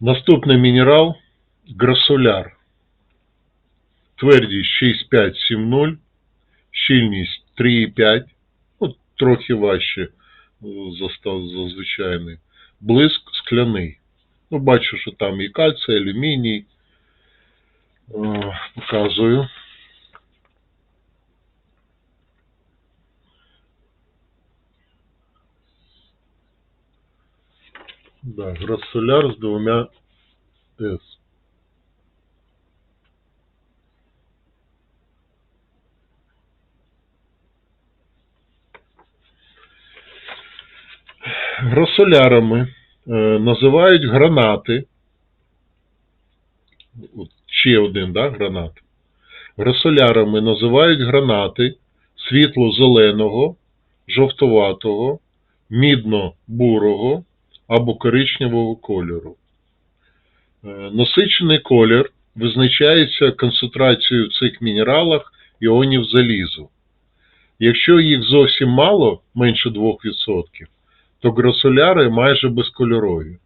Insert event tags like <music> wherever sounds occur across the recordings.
Наступний мінерал грасоляр. Твердість 6570, щільність 3,5, ну, трохи важче е, за, ста- за звичайний. Блиск скляний. Ну, бачу, що там і кальцій, і алюміній. Е, Показую. Да, грасоляр з двома С. Грасолярами е, називають гранати. От ще один, да, гранат. Грасолярами називають гранати світло-зеленого, жовтуватого, мідно-бурого або коричневого кольору. Е, Насичений колір визначається концентрацією в цих мінералах іонів залізу. Якщо їх зовсім мало, менше 2%, то грасоляри майже безкольорові.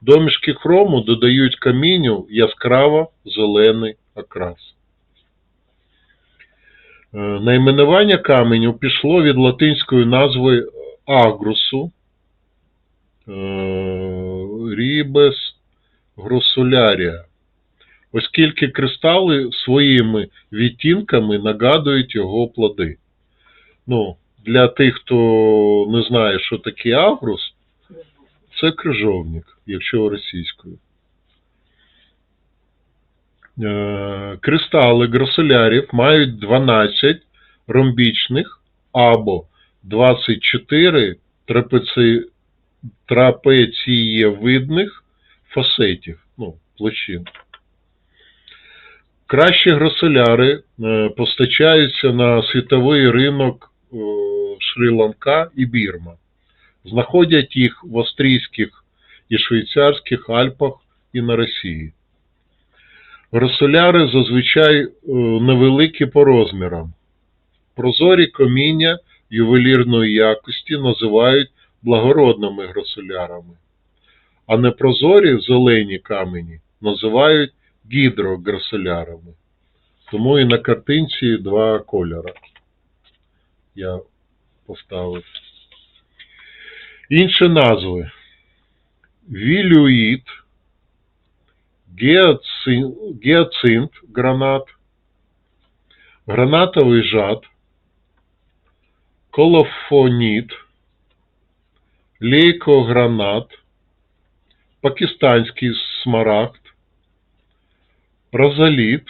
Домішки хрому додають камінню яскраво зелений окрас. Е, Найменування каменю пішло від латинської назви агрусу, рібес гросулярія, оскільки кристали своїми відтінками нагадують його плоди. Ну, для тих, хто не знає, що таке агрус, це крижовник, якщо російською. Е, Кристали гросолярів мають 12 ромбічних або 24 трапеці... трапецієвидних фасетів, ну, площин. Кращі гросоляри е, постачаються на світовий ринок е, Шрі-Ланка і Бірма. Знаходять їх в австрійських і швейцарських Альпах і на Росії. Гросоляри зазвичай е, невеликі по розмірам. Прозорі коміння ювелірної якості називають благородними гросолярами, а непрозорі зелені камені називають гідрогросолярами. Тому і на картинці два кольори я поставив. Інші назви. Вілюїд, гіацинт, гранат, гранатовий жад, колофоніт, лейкогранат, пакистанський смарагд, розаліт,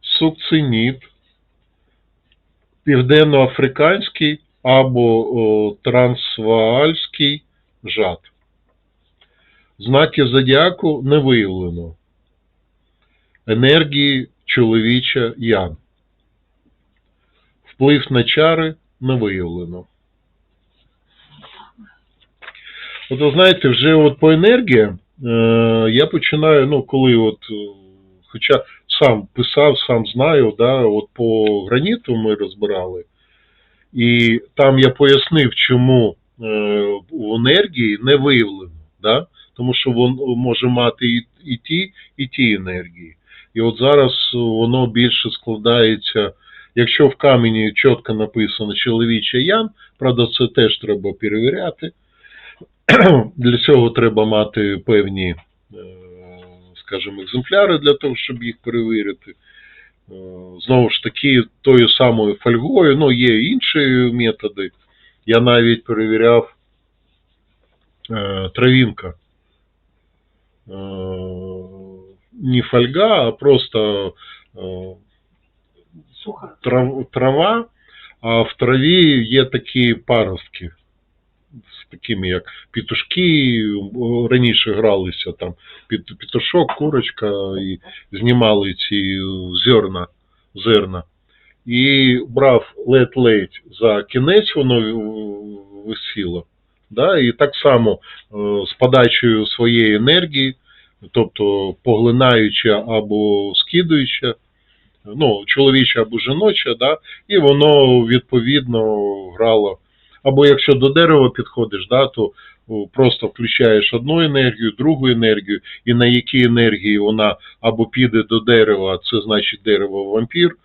сукциніт, південноафриканський або о, трансваальський жад. Знаки зодіаку не виявлено. Енергії чоловіча ян. Вплив на чари не виявлено. От ви знаєте, вже от по енергії е, я починаю, ну, коли от, е, хоча сам писав, сам знаю, да, от по граніту ми розбирали, і там я пояснив, чому е, в енергії не виявлено, да, тому що він може мати і, і ті, і ті енергії. І от зараз воно більше складається, якщо в камені чітко написано чоловіча ян, правда, це теж треба перевіряти. <clears throat> Для цього треба мати певні, е, скажімо, екземпляри для того, щоб їх перевірити. Е, Знову ж таки, тою самою фольгою, ну, є інші методи. Я навіть перевіряв е, травінка. Не фольга, а просто трав, трава, а в траві є такі паростки. Такими, як пітушки, раніше гралися там пітушок, курочка, і знімали ці зерна, зерна. І брав ледь-ледь за кінець, воно висіло. Да? І так само з подачею своєї енергії, тобто поглинаюча або скидуюча, ну, чоловіча або жіноча, да? і воно відповідно грало. Або якщо до дерева підходиш, да, то просто включаєш одну енергію, другу енергію, і на якій енергії вона або піде до дерева, це значить дерево вампір,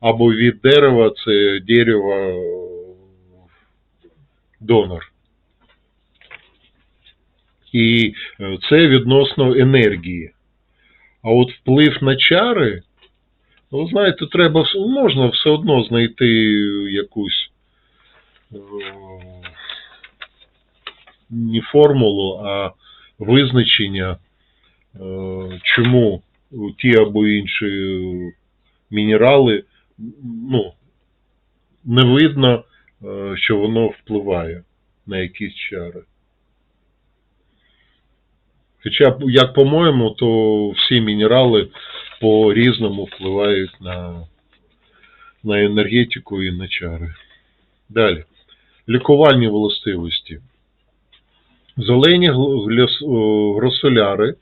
або від дерева це дерево донор. І е, це відносно енергії. А от вплив на чари, ну, знаєте, треба можна все одно знайти якусь не формулу, а визначення, е, чому ті або інші мінерали, ну, не видно, е, що воно впливає на якісь чари. Хоча, як по-моєму, то всі мінерали по-різному впливають на, на енергетику і на чари. Далі. Лікувальні властивості. Зелені гросоляри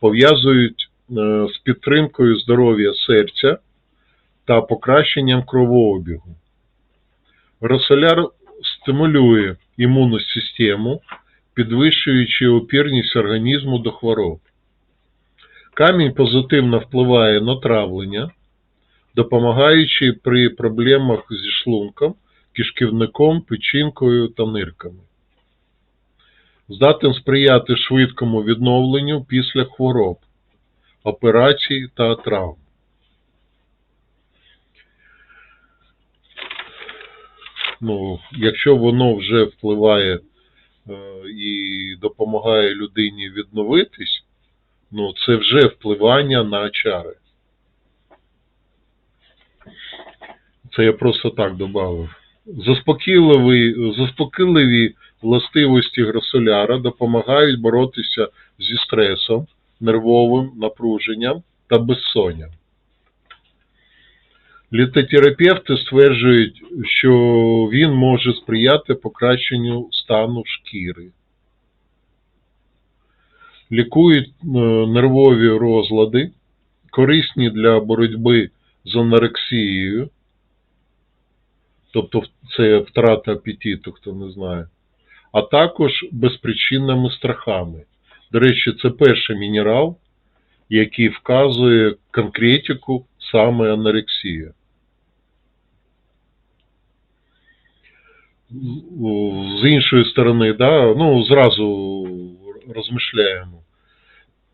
пов'язують е, з підтримкою здоров'я серця та покращенням кровообігу. Гросоляр стимулює імунну систему, підвищуючи опірність організму до хвороб. Камінь позитивно впливає на травлення, допомагаючи при проблемах зі шлунком, кишківником, печінкою та нирками. Здатен сприяти швидкому відновленню після хвороб, операцій та травм. Ну, якщо воно вже впливає е, і допомагає людині відновитись, ну це вже впливання на чари. Це я просто так додав. Заспокійливі, заспокійливі властивості гросоляра допомагають боротися зі стресом, нервовим напруженням та безсонням. Літотерапевти стверджують, що він може сприяти покращенню стану шкіри. Лікують е, нервові розлади, корисні для боротьби з анорексією, тобто це втрата апетиту, хто не знає, а також безпричинними страхами. До речі, це перший мінерал, який вказує конкретику саме анорексія. З іншої сторони, да, ну, зразу розмишляємо,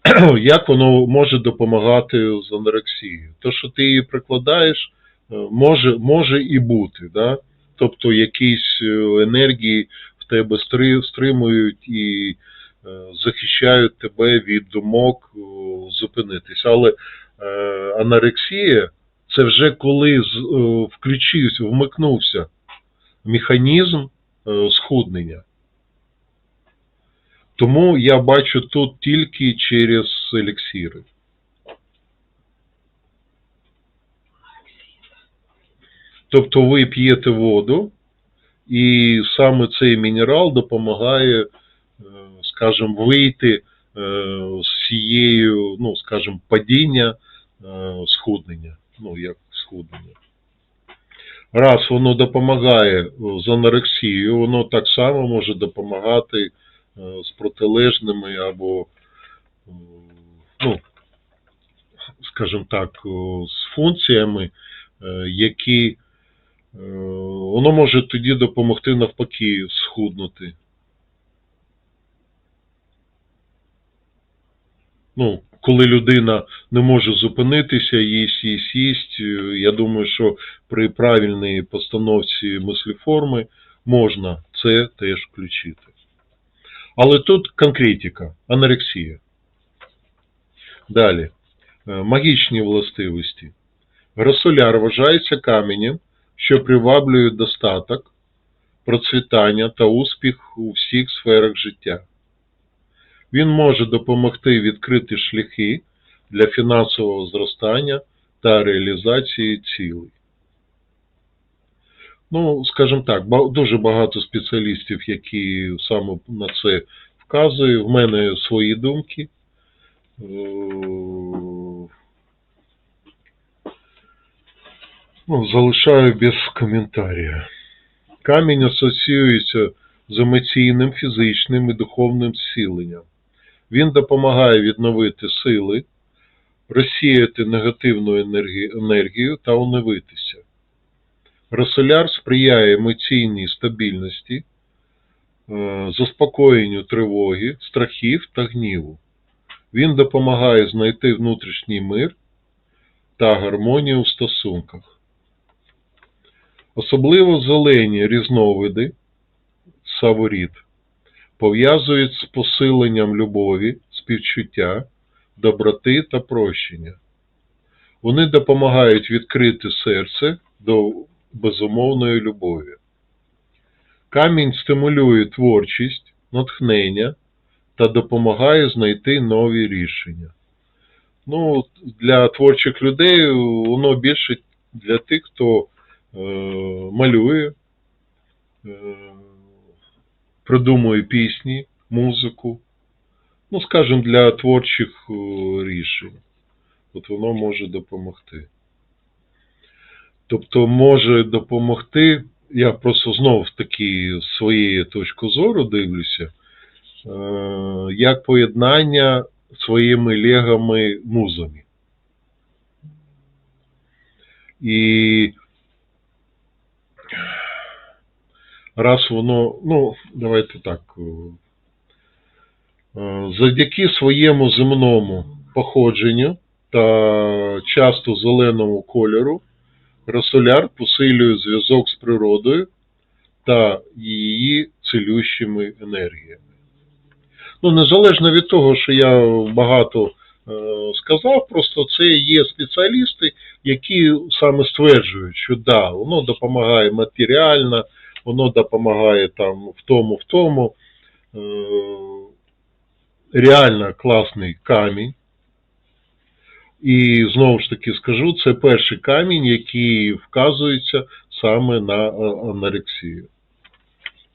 <clears throat> як воно може допомагати з анорексією. То, що ти її прикладаєш, може, може і бути, да? тобто якісь е, енергії в тебе стримують і е, захищають тебе від думок е, зупинитись. Але е, анорексія це вже коли е, включився, вмикнувся механізм е, схуднення. Тому я бачу тут тільки через еліксири. Тобто ви п'єте воду, і саме цей мінерал допомагає, е, скажімо, вийти е, з цією, ну, скажімо, падіння е, схуднення. Ну, як схуднення. Раз воно допомагає з анорексією, воно так само може допомагати з протилежними або, ну, скажімо так, з функціями, які воно може тоді допомогти навпаки схуднути. Ну, коли людина не може зупинитися, їсть, їсть, їсть, е, я думаю, що при правильній постановці мислеформи можна це теж включити. Але тут конкретика, анорексія. Далі. Е, Магічні властивості. Гросоляр вважається каменем, що приваблює достаток, процвітання та успіх у всіх сферах життя. Він може допомогти відкрити шляхи для фінансового зростання та реалізації цілей. Ну, скажімо так, дуже багато спеціалістів, які саме на це вказують. В мене свої думки. Е, Ну, залишаю без коментаря. Камінь асоціюється з емоційним, фізичним і духовним зціленням. Він допомагає відновити сили, розсіяти негативну енергію, та оновитися. Росоляр сприяє емоційній стабільності, е, заспокоєнню тривоги, страхів та гніву. Він допомагає знайти внутрішній мир та гармонію в стосунках. Особливо зелені різновиди саворіт пов'язують з посиленням любові, співчуття, доброти та прощення. Вони допомагають відкрити серце до безумовної любові. Камінь стимулює творчість, натхнення та допомагає знайти нові рішення. Ну, для творчих людей воно більше для тих, хто е, малює, е, пісні, музику. Ну, скажімо, для творчих е, рішень. От воно може допомогти. Тобто може допомогти, я просто знов таки з своєї точки зору дивлюся, як поєднання своїми легами музами. І раз воно, ну, давайте так, е, завдяки своєму земному походженню та часто зеленому кольору, Росоляр посилює зв'язок з природою та її цілющими енергіями. Ну, незалежно від того, що я багато е, сказав, просто це є спеціалісти, які саме стверджують, що да, воно допомагає матеріально, воно допомагає там в тому, в тому. Е, реально класний камінь. І знову ж таки скажу, це перший камінь, який вказується саме на а- анорексію.